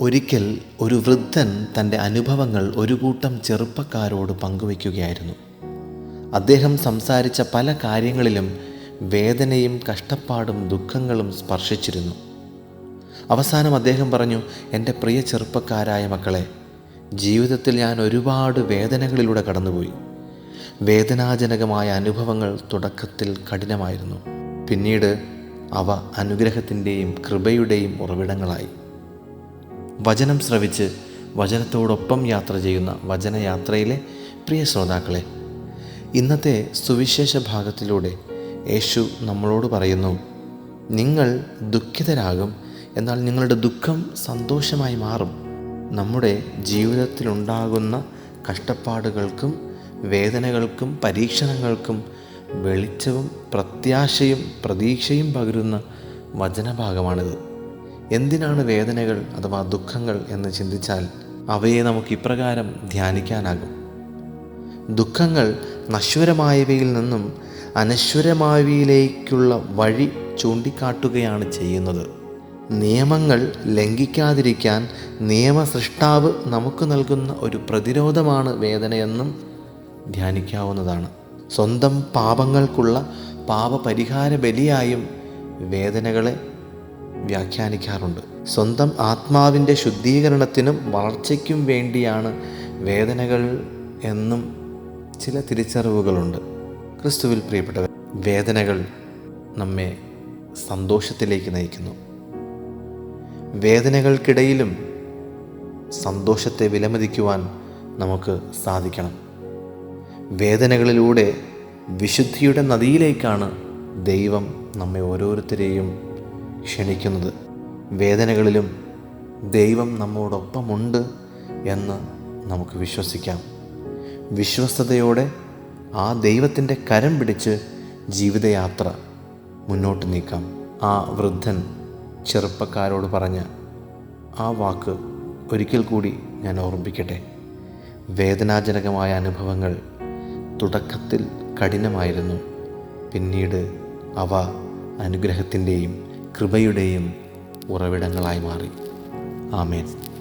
ഒരിക്കൽ ഒരു വൃദ്ധൻ തന്റെ അനുഭവങ്ങൾ ഒരു കൂട്ടം ചെറുപ്പക്കാരോട് പങ്കുവയ്ക്കുകയായിരുന്നു. അദ്ദേഹം സംസാരിച്ച പല കാര്യങ്ങളിലും വേദനയും കഷ്ടപ്പാടും ദുഃഖങ്ങളും സ്പർശിച്ചിരുന്നു. അവസാനം അദ്ദേഹം പറഞ്ഞു എന്റെ പ്രിയ ചെറുപ്പക്കാരായ മക്കളെ ജീവിതത്തിൽ ഞാൻ ഒരുപാട് വേദനകളിലൂടെ കടന്നുപോയി. വേദനാജനകമായ അനുഭവങ്ങൾ തുടക്കത്തിൽ കഠിനമായിരുന്നു. പിന്നീട് അവ അനുഗ്രഹത്തിന്റെയും കൃപയുടെയും ഉറവിടങ്ങളായി. വചനം ശ്രവിച്ച് വചനത്തോടൊപ്പം യാത്ര ചെയ്യുന്ന വചനയാത്രയിലെ പ്രിയ ശ്രോതാക്കളെ ഇന്നത്തെ സുവിശേഷ ഭാഗത്തിലൂടെ യേശു നമ്മളോട് പറയുന്നു നിങ്ങൾ ദുഃഖിതരാകും എന്നാൽ നിങ്ങളുടെ ദുഃഖം സന്തോഷമായി മാറും. നമ്മുടെ ജീവിതത്തിലുണ്ടാകുന്ന കഷ്ടപ്പാടുകൾക്കും വേദനകൾക്കും പരീക്ഷണങ്ങൾക്കും വെളിച്ചവും പ്രത്യാശയും പ്രതീക്ഷയും പകരുന്ന വചനഭാഗമാണിത്. എന്തിനാണ് വേദനകൾ അഥവാ ദുഃഖങ്ങൾ എന്ന് ചിന്തിച്ചാൽ അവയെ നമുക്ക് ഇപ്രകാരം ധ്യാനിക്കാനാകും. ദുഃഖങ്ങൾ നശ്വരമായവയിൽ നിന്നും അനശ്വരമായവയിലേക്കുള്ള വഴി ചൂണ്ടിക്കാട്ടുകയാണ് ചെയ്യുന്നത്. നിയമങ്ങൾ ലംഘിക്കാതിരിക്കാൻ നിയമസൃഷ്ടാവ് നമുക്ക് നൽകുന്ന ഒരു പ്രതിരോധമാണ് വേദനയെന്നും ധ്യാനിക്കാവുന്നതാണ്. സ്വന്തം പാപങ്ങൾക്കുള്ള പാപപരിഹാര ബലിയായും വേദനകളെ വ്യാഖ്യാനിക്കാറുണ്ട്. സ്വന്തം ആത്മാവിന്റെ ശുദ്ധീകരണത്തിനും വളർച്ചയ്ക്കും വേണ്ടിയാണ് വേദനകൾ എന്നും ചില തിരിച്ചറിവുകളുണ്ട്. ക്രിസ്തുവിൽ പ്രിയപ്പെട്ടവർ വേദനകൾ നമ്മെ സന്തോഷത്തിലേക്ക് നയിക്കുന്നു. വേദനകൾക്കിടയിലും സന്തോഷത്തെ വിലമതിക്കുവാൻ നമുക്ക് സാധിക്കണം. വേദനകളിലൂടെ വിശുദ്ധിയുടെ നദിയിലേക്കാണ് ദൈവം നമ്മെ ഓരോരുത്തരെയും ക്ഷണിക്കുന്നത്. വേദനകളിലും ദൈവം നമ്മോടൊപ്പമുണ്ട് എന്ന് നമുക്ക് വിശ്വസിക്കാം. വിശ്വസ്തയോടെ ആ ദൈവത്തിന്റെ കരം പിടിച്ച് ജീവിതയാത്ര മുന്നോട്ട് നീക്കാം. ആ വൃദ്ധൻ ചെറുപ്പക്കാരോട് പറഞ്ഞ ആ വാക്ക് ഒരിക്കൽ കൂടി ഞാൻ ഓർമ്മിക്കട്ടെ വേദനാജനകമായ അനുഭവങ്ങൾ തുടക്കത്തിൽ കഠിനമായിരുന്നു. പിന്നീട് അവ അനുഗ്രഹത്തിന്റെയും കൃപയുടെയും ഉറവിടങ്ങളായി മാറി. ആമേൻ.